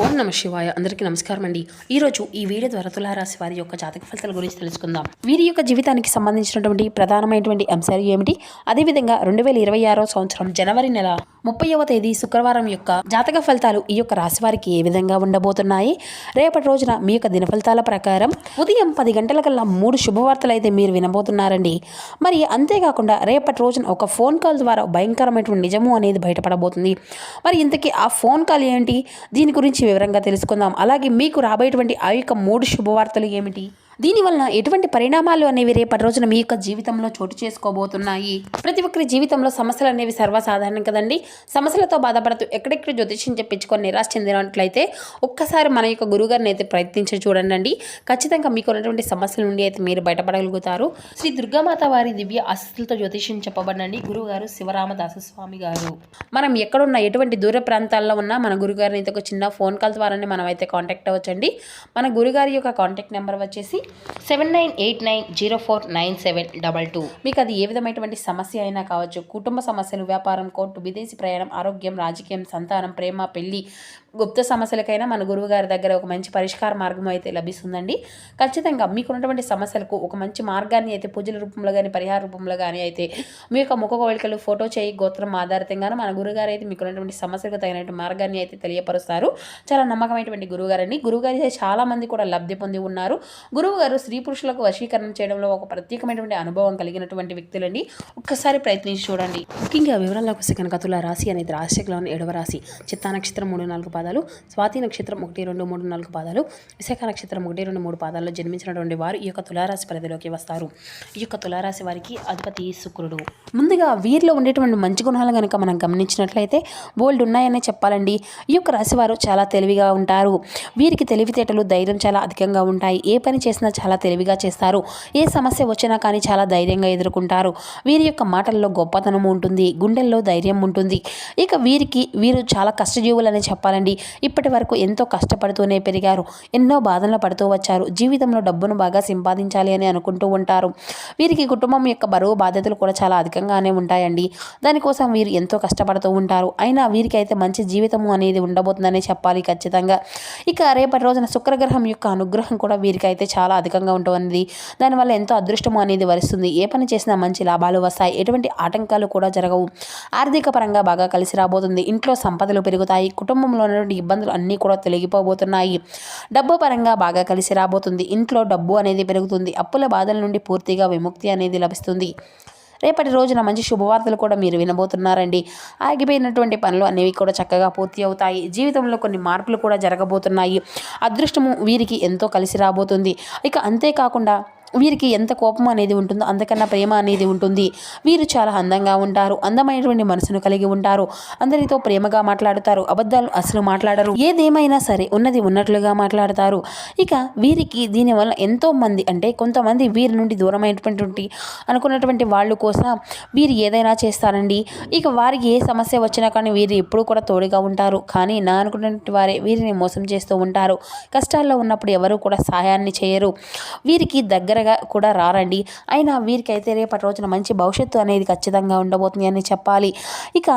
ఓం నమ శివాయ. అందరికీ నమస్కారం అండి. ఈరోజు ఈ వీడియో ద్వారా తులారాశి వారి యొక్క జాతక ఫలితాల గురించి తెలుసుకుందాం. వీరి యొక్క జీవితానికి సంబంధించినటువంటి ప్రధానమైనటువంటి అంశాలు ఏమిటి? అదేవిధంగా రెండు వేల ఇరవై ఆరో సంవత్సరం జనవరి నెల ముప్పైవ తేదీ శుక్రవారం యొక్క జాతక ఫలితాలు ఈ యొక్క రాశి వారికి ఏ విధంగా ఉండబోతున్నాయి? రేపటి రోజున మీ యొక్క దిన ఫలితాల ప్రకారం ఉదయం పది గంటల కల్లా మూడు శుభవార్తలు అయితే మీరు వినబోతున్నారండి. మరి అంతేకాకుండా రేపటి రోజున ఒక ఫోన్ కాల్ ద్వారా భయంకరమైనటువంటి నిజము అనేది బయటపడబోతుంది. మరి ఇంతకీ ఆ ఫోన్ కాల్ ఏంటి? దీని గురించి వివరంగా తెలుసుకుందాం. అలాగే మీకు రాబోయేటువంటి ఆ యొక్క మూడు శుభవార్తలు ఏమిటి? దీనివలన ఎటువంటి పరిణామాలు అనేవి రేపటి రోజున మీ యొక్క జీవితంలో చోటు చేసుకోబోతున్నాయి? ప్రతి ఒక్కరి జీవితంలో సమస్యలు అనేవి సర్వసాధారణం కదండి. సమస్యలతో బాధపడుతూ ఎక్కడెక్కడ జ్యోతిష్యం చెప్పించుకొని నిరాశ చెందినట్లయితే ఒక్కసారి మన యొక్క గురుగారిని అయితే ప్రయత్నించి చూడండి ఖచ్చితంగా మీకు ఉన్నటువంటి సమస్యల నుండి అయితే మీరు బయటపడగలుగుతారు. శ్రీ దుర్గామాత వారి దివ్య ఆశస్సులతో జ్యోతిష్యం చెప్పబడండి గురుగారు శివరామదాస స్వామి గారు మనం ఎక్కడున్న ఎటువంటి దూర ప్రాంతాల్లో ఉన్నా మన గురుగారిని అయితే ఒక చిన్న ఫోన్ కాల్ ద్వారానే మనం అయితే కాంటాక్ట్ అవ్వచ్చండి. మన గురుగారి యొక్క కాంటాక్ట్ నెంబర్ వచ్చేసి seven nine eight nine zero four nine seven double two మీకు అది ఏ విధమైనటువంటి సమస్య అయినా కావచ్చు కుటుంబ సమస్యలు వ్యాపారం కోర్టు విదేశీ ప్రయాణం ఆరోగ్యం రాజకీయం సంతానం ప్రేమ పెళ్ళి గుప్త సమస్యలకైనా మన గురువు గారి దగ్గర ఒక మంచి పరిష్కార మార్గం అయితే లభిస్తుందండి. ఖచ్చితంగా మీకు ఉన్నటువంటి సమస్యలకు ఒక మంచి మార్గాన్ని అయితే పూజల రూపంలో కానీ పరిహార రూపంలో కానీ అయితే మీ యొక్క ముఖ కోరికలు ఫోటో చేయి గోత్రం ఆధారితంగాను మన గురుగారు అయితే మీకు ఉన్నటువంటి సమస్యలకు తగినటువంటి మార్గాన్ని అయితే తెలియపరుస్తారు. చాలా నమ్మకమైనటువంటి గురువుగారండి గురువుగారి అయితే చాలామంది కూడా లబ్ధి పొంది ఉన్నారు. గురువుగారు స్త్రీ పురుషులకు వశీకరణ చేయడంలో ఒక ప్రత్యేకమైనటువంటి అనుభవం కలిగినటువంటి వ్యక్తులండి. ఒక్కసారి ప్రయత్నించి చూడండి. ముఖ్యంగా వివరాలకు వస్తే కనుక తుల రాశి అనేది రాశిలోని ఏడవ రాశి. చిత్తా నక్షత్రం మూడు నాలుగు పాదాలు స్వాతి నక్షత్రం ఒకటి రెండు మూడు నాలుగు పాదాలు విశాఖ నక్షత్రం ఒకటి రెండు మూడు పాదాల్లో జన్మించినటువంటి వారు ఈ యొక్క తులారాశి పరిధిలోకి వస్తారు. ఈ యొక్క తులారాశి వారికి అధిపతి శుక్రుడు. ముందుగా వీరిలో ఉండేటువంటి మంచి గుణాలు కనుక మనం గమనించినట్లయితే బోల్డ్ ఉన్నాయనే చెప్పాలండి. ఈ యొక్క రాశి వారు చాలా తెలివిగా ఉంటారు. వీరికి తెలివితేటలు ధైర్యం చాలా అధికంగా ఉంటాయి. ఏ పని చేసినా చాలా తెలివిగా చేస్తారు. ఏ సమస్య వచ్చినా కానీ చాలా ధైర్యంగా ఎదుర్కొంటారు. వీరి యొక్క మాటల్లో గొప్పతనం ఉంటుంది గుండెల్లో ధైర్యం ఉంటుంది. ఇక వీరికి వీరు చాలా కష్టజీవులు అని చెప్పాలండి. ఇప్పటి వరకు ఎంతో కష్టపడుతూనే పెరిగారు. ఎన్నో బాధలు పడుతూ వచ్చారు. జీవితంలో డబ్బును బాగా సంపాదించాలి అని అనుకుంటూ ఉంటారు. వీరికి కుటుంబం యొక్క బరువు బాధ్యతలు కూడా చాలా అధికంగానే ఉంటాయండి. దానికోసం వీరు ఎంతో కష్టపడుతూ ఉంటారు. అయినా వీరికి అయితే మంచి జీవితము అనేది ఉండబోతుందనే చెప్పాలి ఖచ్చితంగా. ఇక రేపటి రోజున శుక్రగ్రహం యొక్క అనుగ్రహం కూడా వీరికి అయితే చాలా అధికంగా ఉంటుంది. దానివల్ల ఎంతో అదృష్టము అనేది వరిస్తుంది. ఏ పని చేసినా మంచి లాభాలు వస్తాయి. ఎటువంటి ఆటంకాలు కూడా జరగవు. ఆర్థిక పరంగా బాగా కలిసి రాబోతుంది. ఇంట్లో సంపదలు పెరుగుతాయి. కుటుంబంలో ఉన్నటువంటి ఇబ్బందులు అన్నీ కూడా తొలగిపోబోతున్నాయి. డబ్బు పరంగా బాగా కలిసి రాబోతుంది. ఇంట్లో డబ్బు అనేది పెరుగుతుంది. అప్పుల బాధల నుండి పూర్తిగా విముక్తి అనేది లభిస్తుంది. రేపటి రోజున మంచి శుభవార్తలు కూడా మీరు వినబోతున్నారండి. ఆగిపోయినటువంటి పనులు అనేవి కూడా చక్కగా పూర్తి అవుతాయి. జీవితంలో కొన్ని మార్పులు కూడా జరగబోతున్నాయి. అదృష్టము వీరికి ఎంతో కలిసి రాబోతుంది. ఇక అంతేకాకుండా వీరికి ఎంత కోపం అనేది ఉంటుందో అంతకన్నా ప్రేమ అనేది ఉంటుంది. వీరు చాలా అందంగా ఉంటారు. అందమైనటువంటి మనసును కలిగి ఉంటారు. అందరితో ప్రేమగా మాట్లాడుతారు. అబద్ధాలు అసలు మాట్లాడరు. ఏదేమైనా సరే ఉన్నది ఉన్నట్లుగా మాట్లాడతారు. ఇక వీరికి దీనివల్ల ఎంతో మంది అంటే కొంతమంది వీరి నుండి దూరమైనటువంటి అనుకున్నటువంటి వాళ్ళు కోసం వీరు ఏదైనా చేస్తారండి. ఇక వారికి ఏ సమస్య వచ్చినా కానీ వీరు ఎప్పుడూ కూడా తోడుగా ఉంటారు. కానీ నా అనుకున్నటువంటి వారే వీరిని మోసం చేస్తూ ఉంటారు. కష్టాల్లో ఉన్నప్పుడు ఎవరు కూడా సహాయాన్ని చేయరు. వీరికి దగ్గర దగ్గరగా కూడా రారండి. అయినా వీరికైతే రేపటి రోజున మంచి భవిష్యత్తు అనేది ఖచ్చితంగా ఉండబోతుంది అని చెప్పాలి. ఇక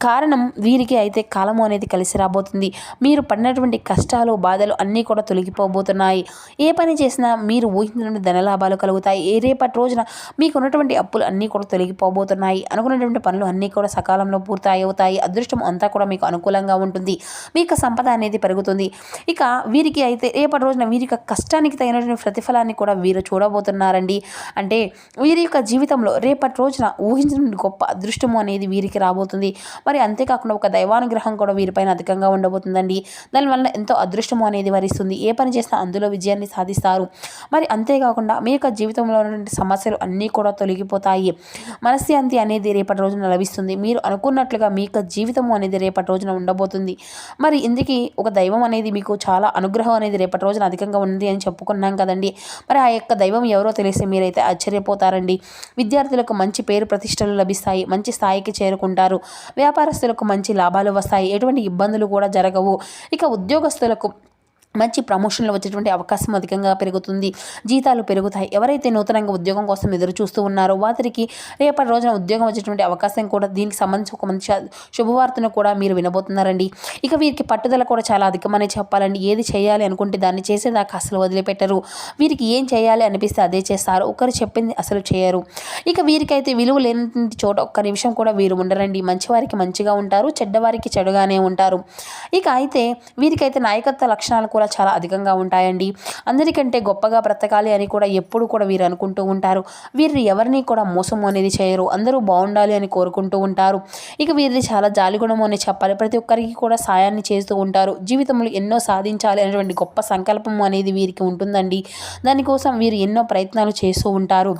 కారణం వీరికి అయితే కాలము అనేది కలిసి రాబోతుంది. మీరు పడినటువంటి కష్టాలు బాధలు అన్నీ కూడా తొలగిపోబోతున్నాయి. ఏ పని చేసినా మీరు ఊహించినటువంటి ధనలాభాలు కలుగుతాయి. ఏ రేపటి రోజున మీకు ఉన్నటువంటి అప్పులు అన్నీ కూడా తొలగిపోబోతున్నాయి. అనుకున్నటువంటి పనులు అన్నీ కూడా సకాలంలో పూర్తి అవుతాయి. అదృష్టం అంతా కూడా మీకు అనుకూలంగా ఉంటుంది. మీకు సంపద అనేది పెరుగుతుంది. ఇక వీరికి అయితే రేపటి రోజున వీరి యొక్క కష్టానికి తగినటువంటి ప్రతిఫలాన్ని కూడా వీరు చూడబోతున్నారండి. అంటే వీరి యొక్క జీవితంలో రేపటి రోజున ఊహించిన గొప్ప అదృష్టము అనేది వీరికి రాబోతుంది. మరి అంతేకాకుండా ఒక దైవానుగ్రహం కూడా వీరిపైన అధికంగా ఉండబోతుందండి. దానివల్ల ఎంతో అదృష్టము అనేది వరిస్తుంది. ఏ పని చేసినా అందులో విజయాన్ని సాధిస్తారు. మరి అంతేకాకుండా మీ యొక్క జీవితంలో ఉన్నటువంటి సమస్యలు అన్నీ కూడా తొలగిపోతాయి. మనశ్శాంతి అనేది రేపటి రోజున లభిస్తుంది. మీరు అనుకున్నట్లుగా మీ యొక్క జీవితము అనేది రేపటి రోజున ఉండబోతుంది. మరి ఇందుకి ఒక దైవం అనేది మీకు చాలా అనుగ్రహం అనేది రేపటి రోజున అధికంగా ఉంది అని చెప్పుకున్నాం కదండి. మరి ఆ యొక్క దైవం ఎవరో తెలిసి మీరైతే ఆశ్చర్యపోతారండి. విద్యార్థులకు మంచి పేరు ప్రతిష్టలు లభిస్తాయి. మంచి స్థాయికి చేరుకుంటారు. వ్యాపారస్తులకు మంచి లాభాలు వస్తాయి. ఎటువంటి ఇబ్బందులు కూడా జరగవు. ఇక ఉద్యోగస్తులకు మంచి ప్రమోషన్లు వచ్చేటువంటి అవకాశం అధికంగా పెరుగుతుంది. జీతాలు పెరుగుతాయి. ఎవరైతే నూతనంగా ఉద్యోగం కోసం ఎదురు చూస్తూ ఉన్నారో వారికి రేపటి రోజున ఉద్యోగం వచ్చేటువంటి అవకాశం కూడా దీనికి సంబంధించి ఒక మంచి శుభవార్తను కూడా మీరు వినబోతున్నారండి. ఇక వీరికి పట్టుదల కూడా చాలా అధికమనే చెప్పాలండి. ఏది చేయాలి అనుకుంటే దాన్ని చేసేదాకా అసలు వదిలిపెట్టరు. వీరికి ఏం చేయాలి అనిపిస్తే అదే చేస్తారు. ఒకరు చెప్పింది అసలు చేయరు. ఇక వీరికైతే విలువ లేని చోట ఒక్క నిమిషం కూడా వీరు ఉండరండి. మంచివారికి మంచిగా ఉంటారు చెడ్డవారికి చెడుగానే ఉంటారు. ఇక అయితే వీరికైతే నాయకత్వ లక్షణాలు కూడా చాలా అధికంగా ఉంటాయండి. అందరికంటే గొప్పగా బ్రతకాలి అని కూడా ఎప్పుడు కూడా వీరు అనుకుంటూ ఉంటారు. వీరిని ఎవరిని కూడా మోసం అనేది చేయరు. అందరూ బాగుండాలి అని కోరుకుంటూ ఉంటారు. ఇక వీరిని చాలా జాలిగుణం అని చెప్పాలి. ప్రతి ఒక్కరికి కూడా సాయాన్ని చేస్తూ ఉంటారు. జీవితంలో ఎన్నో సాధించాలి అనేటువంటి గొప్ప సంకల్పం అనేది వీరికి ఉంటుందండి. దానికోసం వీరు ఎన్నో ప్రయత్నాలు చేస్తూ ఉంటారు.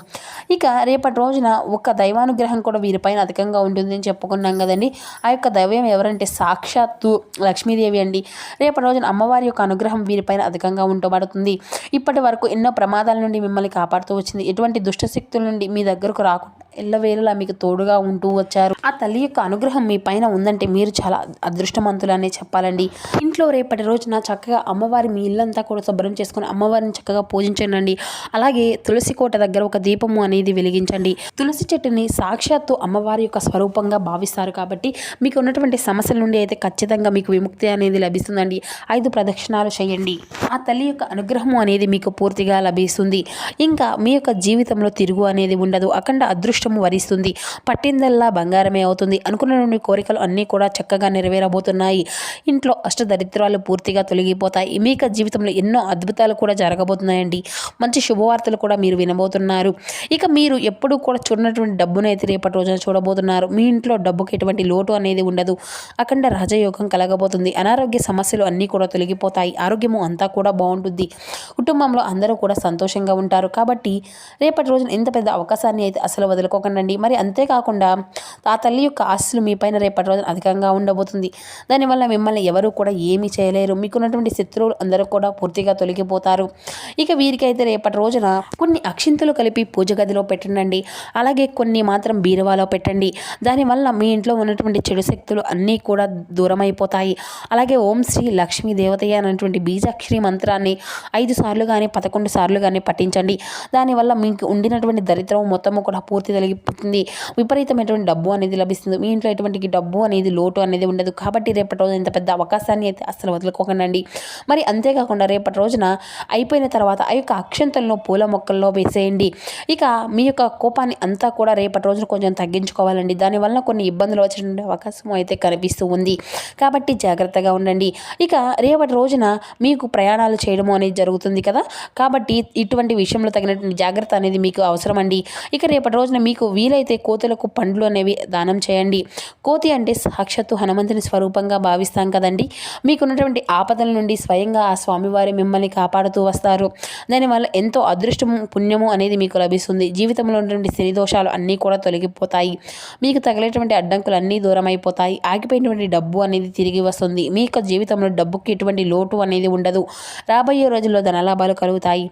ఇక రేపటి రోజున ఒక దైవానుగ్రహం కూడా వీరిపైన అధికంగా ఉంటుందని చెప్పుకున్నాం కదండి. ఆ యొక్క దైవం ఎవరంటే సాక్షాత్తు లక్ష్మీదేవి అండి. రేపటి రోజున అమ్మవారి యొక్క అనుగ్రహం వీరిపైన అధికంగా ఉండబడుతుంది ఇప్పటి వరకు ఎన్నో ప్రమాదాల నుండి మిమ్మల్ని కాపాడుతూ వచ్చింది. ఎటువంటి దుష్ట శక్తుల నుండి మీ దగ్గరకు రాకుండా ఎల్లవేళలా మీకు తోడుగా ఉంటూ వచ్చారు. ఆ తల్లి యొక్క అనుగ్రహం మీ పైన ఉందంటే మీరు చాలా అదృష్టవంతులనే చెప్పాలండి. ఇంట్లో రేపటి రోజున చక్కగా అమ్మవారి మీ ఇల్లంతా కూడా శుభ్రం చేసుకుని అమ్మవారిని చక్కగా పూజించండి అలాగే తులసి కోట దగ్గర ఒక దీపము అనేది వెలిగించండి. తులసి చెట్టుని సాక్షాత్తు అమ్మవారి యొక్క స్వరూపంగా భావిస్తారు కాబట్టి మీకు ఉన్నటువంటి సమస్యల నుండి అయితే ఖచ్చితంగా మీకు విముక్తి అనేది లభిస్తుందండి. ఐదు ప్రదక్షిణాలు చేయండి. ఆ తల్లి యొక్క అనుగ్రహము అనేది మీకు పూర్తిగా లభిస్తుంది. ఇంకా మీ యొక్క జీవితంలో తిరుగు అనేది ఉండదు. అఖండ అదృష్టము వరిస్తుంది. పట్టిందల్లా బంగారమే అవుతుంది. అనుకున్న కోరికలు అన్నీ కూడా చక్కగా నెరవేరబోతున్నాయి. ఇంట్లో అష్టదరిద్రాలు పూర్తిగా తొలగిపోతాయి. మీ జీవితంలో ఎన్నో అద్భుతాలు కూడా జరగబోతున్నాయండి. మంచి శుభవార్తలు కూడా మీరు వినబోతున్నారు. ఇక మీరు ఎప్పుడు కూడా చూడనటువంటి డబ్బును అయితే రేపటి రోజున చూడబోతున్నారు. మీ ఇంట్లో డబ్బుకి ఎటువంటి లోటు అనేది ఉండదు. అఖండ రాజయోగం కలగబోతుంది. అనారోగ్య సమస్యలు అన్నీ కూడా తొలగిపోతాయి. ఆరోగ్యము అంతా కూడా బాగుంటుంది. కుటుంబంలో అందరూ కూడా సంతోషంగా ఉంటారు. కాబట్టి రేపటి రోజున ఇంత పెద్ద అవకాశాన్ని అయితే అసలు అనుకోకండి మరి అంతేకాకుండా ఆ తల్లి యొక్క ఆస్తులు మీ పైన రేపటి రోజున అధికంగా ఉండబోతుంది. దానివల్ల మిమ్మల్ని ఎవరు కూడా ఏమీ చేయలేరు. మీకున్నటువంటి శత్రువులు అందరూ కూడా పూర్తిగా తొలగిపోతారు. ఇక వీరికైతే రేపటి రోజున కొన్ని అక్షింతలు కలిపి పూజ గదిలో పెట్టండి అలాగే కొన్ని మాత్రం బీరువాలో పెట్టండి. దానివల్ల మీ ఇంట్లో ఉన్నటువంటి చెడు శక్తులు అన్నీ కూడా దూరం అయిపోతాయి అలాగే ఓం శ్రీ లక్ష్మీ దేవతయ్య అనేటువంటి బీజాక్షరి మంత్రాన్ని ఐదు సార్లు కానీ పదకొండు సార్లు కానీ పఠించండి. దానివల్ల మీకు ఉండినటువంటి దరిద్రం మొత్తము కూడా పూర్తి కలిగిపోతుంది. విపరీతమైనటువంటి డబ్బు అనేది లభిస్తుంది. మీ ఇంట్లో ఎటువంటి డబ్బు అనేది లోటు అనేది ఉండదు. కాబట్టి రేపటి రోజు ఇంత పెద్ద అవకాశాన్ని అయితే అసలు వదులుకోకండి మరి అంతేకాకుండా రేపటి రోజున అయిపోయిన తర్వాత ఆ యొక్క అక్షంతలను పూల మొక్కల్లో వేసేయండి. ఇక మీ యొక్క కోపాన్ని అంతా కూడా రేపటి రోజున కొంచెం తగ్గించుకోవాలండి. దానివల్ల కొన్ని ఇబ్బందులు వచ్చేటువంటి అవకాశం అయితే కనిపిస్తూ ఉంది. కాబట్టి జాగ్రత్తగా ఉండండి. ఇక రేపటి రోజున మీకు ప్రయాణాలు చేయడము అనేది జరుగుతుంది కదా. కాబట్టి ఇటువంటి విషయంలో తగినటువంటి జాగ్రత్త అనేది మీకు అవసరం అండి ఇక రేపటి రోజున మీకు వీలైతే కోతులకు పండ్లు అనేవి దానం చేయండి. కోతి అంటే సాక్షాత్తు హనుమంతుని స్వరూపంగా భావిస్తాం కదండి. మీకున్నటువంటి ఆపదల నుండి స్వయంగా ఆ స్వామివారి మిమ్మల్ని కాపాడుతూ వస్తారు. దానివల్ల ఎంతో అదృష్టము పుణ్యము అనేది మీకు లభిస్తుంది. జీవితంలో ఉన్నటువంటి శని దోషాలు అన్నీ కూడా తొలగిపోతాయి. మీకు తగిలేటువంటి అడ్డంకులు అన్నీ దూరమైపోతాయి. ఆగిపోయినటువంటి డబ్బు అనేది తిరిగి వస్తుంది. మీ యొక్క జీవితంలో డబ్బుకి ఎటువంటి లోటు అనేది ఉండదు. రాబోయే రోజుల్లో ధనలాభాలు కలుగుతాయి.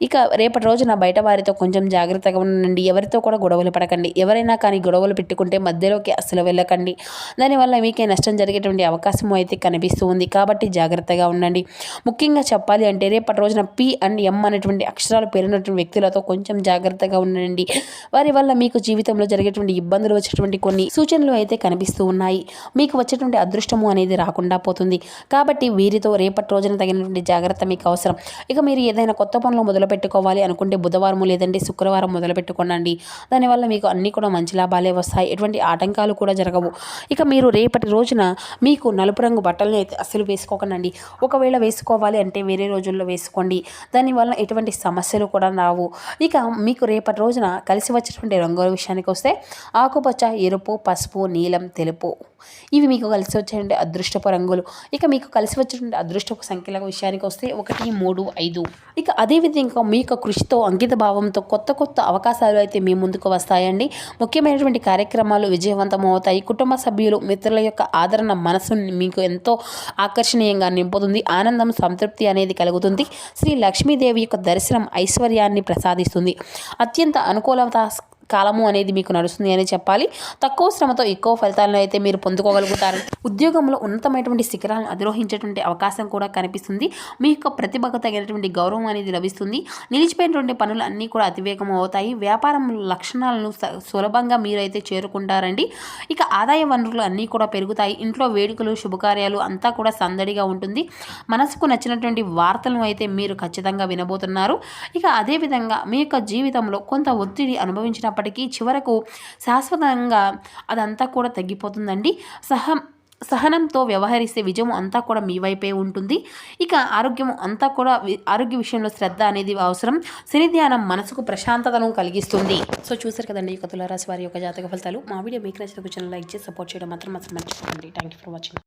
ఇక రేపటి రోజున బయట వారితో కొంచెం జాగ్రత్తగా ఉండండి. ఎవరితో కూడా గొడవలు పడకండి. ఎవరైనా కానీ గొడవలు పెట్టుకుంటే మధ్యలోకి అసలు వెళ్ళకండి. దానివల్ల మీకే నష్టం జరిగేటువంటి అవకాశం అయితే కనిపిస్తూ ఉంది. కాబట్టి జాగ్రత్తగా ఉండండి. ముఖ్యంగా చెప్పాలి అంటే రేపటి రోజున పి అండ్ ఎం అనేటువంటి అక్షరాలు పేరినటువంటి వ్యక్తులతో కొంచెం జాగ్రత్తగా ఉండండి. వారి వల్ల మీకు జీవితంలో జరిగేటువంటి ఇబ్బందులు వచ్చేటువంటి కొన్ని సూచనలు అయితే కనిపిస్తూ ఉన్నాయి. మీకు వచ్చేటువంటి అదృష్టము అనేది రాకుండా పోతుంది. కాబట్టి వీరితో రేపటి రోజున తగినటువంటి జాగ్రత్త మీకు అవసరం. ఇక మీరు ఏదైనా కొత్త పనులు మొదలు పెట్టుకోవాలి అనుకుంటే బుధవారం లేదంటే శుక్రవారం మొదలుపెట్టుకోనండి. దానివల్ల మీకు అన్నీ కూడా మంచి లాభాలే వస్తాయి. ఎటువంటి ఆటంకాలు కూడా జరగవు. ఇక మీరు రేపటి రోజున మీకు నలుపు రంగు బట్టలని అయితే అస్సలు వేసుకోకండి ఒకవేళ వేసుకోవాలి అంటే వేరే రోజుల్లో వేసుకోండి. దానివల్ల ఎటువంటి సమస్యలు కూడా రావు. ఇక మీకు రేపటి రోజున కలిసి వచ్చినటువంటి రంగుల విషయానికి వస్తే ఆకుపచ్చ ఎరుపు పసుపు నీలం తెలుపు ఇవి మీకు కలిసి వచ్చేటువంటి అదృష్టపు రంగులు. ఇక మీకు కలిసి వచ్చేటువంటి అదృష్టపు సంఖ్యల విషయానికి వస్తే ఒకటి మూడు ఐదు. ఇక అదేవిధంగా మీ యొక్క కృషితో అంకిత భావంతో కొత్త కొత్త అవకాశాలు అయితే మీ ముందుకు వస్తాయండి. ముఖ్యమైనటువంటి కార్యక్రమాలు విజయవంతం అవుతాయి కుటుంబ సభ్యులు మిత్రుల యొక్క ఆదరణ మనసుని మీకు ఎంతో ఆకర్షణీయంగా నింపుతుంది. ఆనందం సంతృప్తి అనేది కలుగుతుంది. శ్రీ లక్ష్మీదేవి యొక్క దర్శనం ఐశ్వర్యాన్ని ప్రసాదిస్తుంది. అత్యంత అనుకూలత కాలము అనేది మీకు నడుస్తుంది అని చెప్పాలి. తక్కువ శ్రమతో ఎక్కువ ఫలితాలను అయితే మీరు పొందుకోగలుగుతారు. ఉద్యోగంలో ఉన్నతమైనటువంటి శిఖరాలను అధిరోహించేటువంటి అవకాశం కూడా కనిపిస్తుంది. మీ యొక్క ప్రతిభకు తగినటువంటి గౌరవం అనేది లభిస్తుంది. నిలిచిపోయినటువంటి పనులు అన్నీ కూడా అతివేగం అవుతాయి. వ్యాపారం లక్షణాలను స- సులభంగా మీరైతే చేరుకుంటారండి. ఇక ఆదాయ వనరులు అన్నీ కూడా పెరుగుతాయి. ఇంట్లో వేడుకలు శుభకార్యాలు అంతా కూడా సందడిగా ఉంటుంది. మనసుకు నచ్చినటువంటి వార్తలను అయితే మీరు ఖచ్చితంగా వినబోతున్నారు. ఇక అదేవిధంగా మీ యొక్క జీవితంలో కొంత ఒత్తిడి అనుభవించిన అనుభవించినప్పటికీ చివరకు శాశ్వతంగా అదంతా కూడా తగ్గిపోతుందండి. సహ సహనంతో వ్యవహరిస్తే విజయం అంతా కూడా మీ వైపే ఉంటుంది. ఇక ఆరోగ్యం అంతా కూడా ఆరోగ్య విషయంలో శ్రద్ధ అనేది అవసరం. శని ధ్యానం మనసుకు ప్రశాంతతను కలిగిస్తుంది. సో చూసారు కదండి ఈ యొక్క తులారాశి వారి యొక్క జాతక ఫలితాలు. మా వీడియో మీకు నచ్చిన లైక్ చేసి సపోర్ట్ చేయడం మాత్రం అసలు మర్చిపోకండి. Thank you for watching